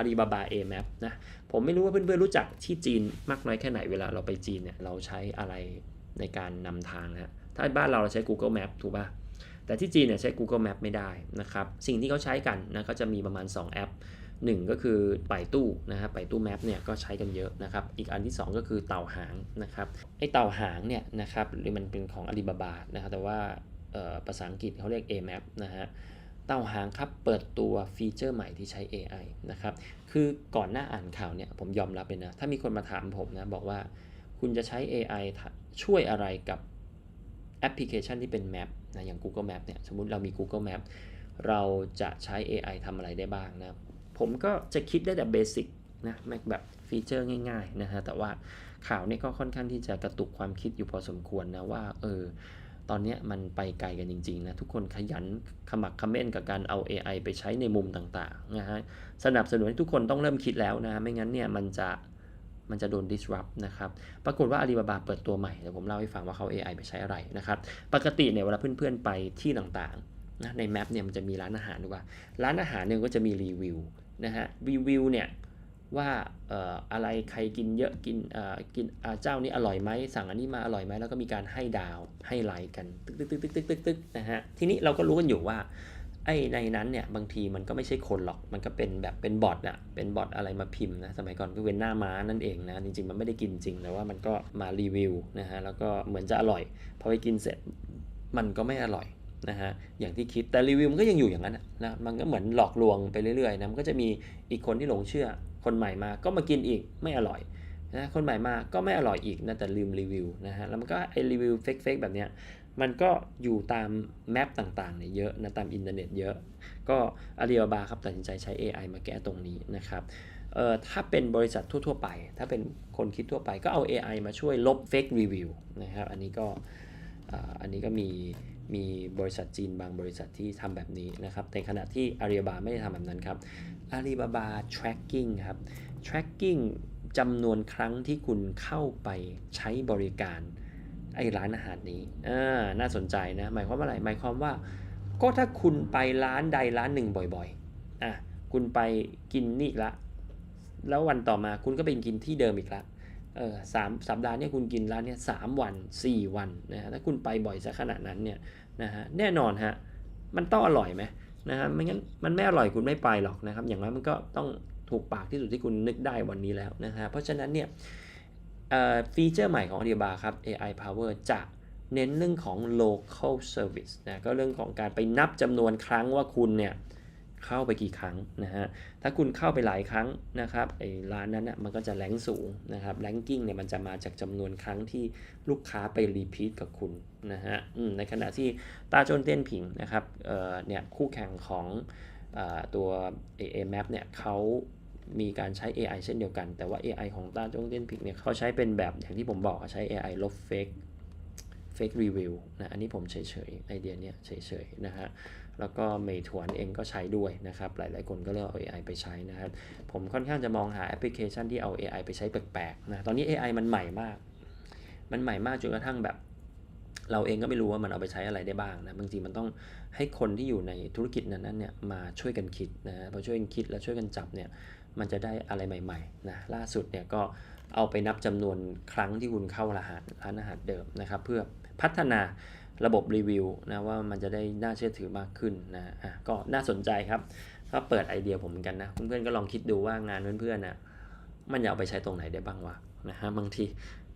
Alibaba AMap นะ ผมไม่รู้ว่าเพื่อนๆรู้จักที่จีนมากน้อยแค่ไหนเวลาเราไปจีนเนี่ยเราใช้อะไรในการนำทางนะถ้าบ้านเราเราใช้ Google Map ถูกป่ะ แต่ที่จีนเนี่ยใช้ Google Map ไม่ได้นะครับ สิ่งที่เขาใช้กันนะก็จะมีประมาณ 2 แอป 1 ก็คือไปตู้นะครับไปตู้แมปเนี่ยก็ใช้กันเยอะนะครับ อีกอันที่ 2 ก็คือเต่าหางนะครับ ไอเต่าหางเนี่ยนะครับหรือมันเป็นของ Alibaba นะครับ แต่ว่าภาษาอังกฤษเขาเรียก AMap นะฮะ เต่าหางครับเปิดตัวฟีเจอร์ใหม่ที่ใช้ AI นะครับ คือก่อนหน้าอ่านข่าวเนี่ยผมยอมรับเลยนะ ถ้ามีคนมาถามผมนะบอกว่าคุณจะใช้ AI ช่วยอะไรกับแอปพลิเคชันที่เป็นแมปนะอย่าง Google Map เนี่ยสมมติเรามี Google Map เราจะใช้ AI ทำอะไรได้บ้างนะ ผมก็จะคิดได้แต่เบสิกนะแบบฟีเจอร์ง่ายๆนะฮะแต่ว่าข่าวเนี่ยก็ค่อนข้างที่จะกระตุกความคิดอยู่พอสมควรนะว่าเออ ตอนนี้มันไปไกลกันจริงๆนะทุกคนขยันขมักขม้นกับการเอา AI ไปใช้ในมุมต่างๆนะฮะสนับสนุนให้ทุกคนต้องเริ่มคิดแล้วนะไม่งั้นเนี่ยมันจะมันจะโดน disrupt นะครับ ปรากฏว่า Alibaba เปิดตัวใหม่ เดี๋ยวผมเล่าให้ฟังว่าเขา AI ไปใช้อะไรนะครับ ปกติเนี่ยเวลาเพื่อนๆไปที่ต่างๆนะในแมปเนี่ยมันจะมีร้านอาหารด้วยว่า ร้านอาหารเนี่ยก็จะมีรีวิวนะฮะ รีวิวเนี่ย ว่าอะไรใครกินเยอะกินเอ่อกินเจ้านี้อร่อยไหมสั่งอันนี้มาอร่อยไหมแล้วก็มีการให้ดาวให้ไลค์กันตึกตึกตึกตึกตึกตึกตึกนะฮะทีนี้เราก็รู้กันอยู่ว่าไอ้ในนั้นเนี่ยบางทีมันก็ไม่ใช่คนหรอกมันก็เป็นแบบเป็นบอทอะเป็นบอทอะไรมาพิมพ์นะสมัยก่อนก็เป็นหน้าม้านั่นเองนะจริงๆมันไม่ได้กินจริงแต่ว่ามันก็มารีวิวนะฮะแล้วก็เหมือนจะอร่อยพอไปกินเสร็จมันก็ไม่อร่อยนะฮะอย่างที่คิดแต่รีวิวมันก็ยังอยู่อย่างนั้นนะมันก็เหมือนหลอกลวงไปเรื่อยๆนะมันก็จะมีอีกคนที่หลงเชื่อ คนใหม่มาก็มากินอีกไม่อร่อยนะคนใหม่มาก็ไม่อร่อยอีกนะแต่ลืมรีวิวนะฮะแล้วมันก็ไอรีวิวเฟกๆแบบเนี้ยมันก็อยู่ตามแมปต่างๆเนี่ยเยอะนะตามอินเทอร์เน็ตเยอะ ก็อาลีบาบาครับตัดสินใจใช้ AI มาแก้ตรงนี้นะครับเอ่อถ้าเป็นบริษัททั่วๆไป ถ้าเป็นคนคิดทั่วไปก็เอา AI มาช่วยลบ Fake Review นะครับอันนี้ก็อันนี้ก็มีมีบริษัทจีนบางบริษัทที่ทำแบบนี้นะครับในขณะที่อาลีบาไม่ได้ทำแบบนั้นครับ อาลีบาบา tracking ครับ tracking จำนวนครั้งที่คุณเข้าไปใช้บริการไอ้ร้านอาหารนี้อ่าน่าสนใจนะ หมายความว่าอะไร หมายความว่า ก็ถ้าคุณไปร้านใดร้านหนึ่งบ่อยๆ อะ คุณไปกินนี่ละ แล้ววันต่อมาคุณก็ไปกินที่เดิมอีกละ เออสามสัปดาห์นี่ยคุณกินร้านเนี่ยสามวันสี่วันนะฮะ ถ้าคุณไปบ่อยซะขนาดนั้นเนี่ยนะฮะ แน่นอนฮะ มันต้องอร่อยไหม นะฮะไม่งั้นมันไม่อร่อยคุณไม่ไปหรอกนะครับ อย่างน้อยมันก็ต้องถูกปากที่สุดที่คุณนึกได้วันนี้แล้วนะฮะเพราะฉะนั้นเนี่ยฟีเจอร์ใหม่ของ Alibaba ครับ AI Power จะเน้นเรื่องของ local service นะก็เรื่องของการไปนับจำนวนครั้งว่าคุณเนี่ย เข้าไปกี่ครั้งนะฮะ ถ้าคุณเข้าไปหลายครั้งนะครับไอ้ร้านนั้นน่ะมันก็จะแรงสูงนะครับแรงกิ้งเนี่ยมันจะมาจากจำนวนครั้งที่ลูกค้าไปรีพีทกับคุณนะฮะในขณะที่ตาโจนเต้นผิงนะครับเอ่อเนี่ยคู่แข่งของออตัว AMAP เนี่ยเขามีการใช้ AI เช่นเดียวกัน แต่ว่า AI ของต้าจงเต้นพิกเนี่ยเขาใช้เป็นแบบอย่างที่ผมบอกใช้ AI ลบเฟก fake fake review นะอันนี้ผมเฉยๆไอเดียเนี้ยเฉยๆนะฮะแล้วก็เมทวนเองก็ใช้ด้วยนะครับ หลายๆคนก็เลือกเอา AI ไปใช้นะครับ ผมค่อนข้างจะมองหาแอปพลิเคชันที่เอา AI ไปใช้แปลกๆนะตอนนี้ AI มันใหม่มาก มันใหม่มากจนกระทั่งแบบ เราเองก็ไม่รู้ว่ามันเอาไปใช้อะไรได้บ้างนะบางทีมันต้องให้คนที่อยู่ในธุรกิจนั้นๆเนี่ยมาช่วยกันคิดนะพอช่วยกันคิดแล้วช่วยกันจับเนี่ยมันจะได้อะไรใหม่ๆนะล่าสุดเนี่ยก็เอาไปนับจำนวนครั้งที่คุณเข้าร้านอาหารร้านอาหารเดิมนะครับ เพื่อ พัฒนาระบบรีวิวนะว่ามันจะได้น่าเชื่อถือมากขึ้นนะอะก็น่าสนใจครับก็เปิดไอเดียผมเหมือนกันนะเพื่อนๆก็ลองคิดดูว่างานเพื่อนๆนะมันจะเอาไปใช้ตรงไหนได้บ้างวะนะฮะบางที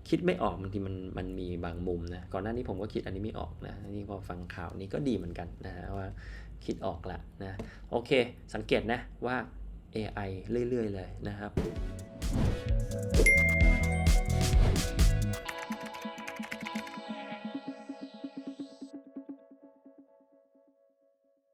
คิดไม่ออกบางทีมันมันมีบางมุมนะก่อนหน้านี้ผมก็คิดอันนี้ไม่ออกนะนี่พอฟังข่าวนี้ก็ดีเหมือนกันนะฮะว่าคิดออกละนะโอเค สังเกตนะว่า AI เรื่อยๆเลยนะครับ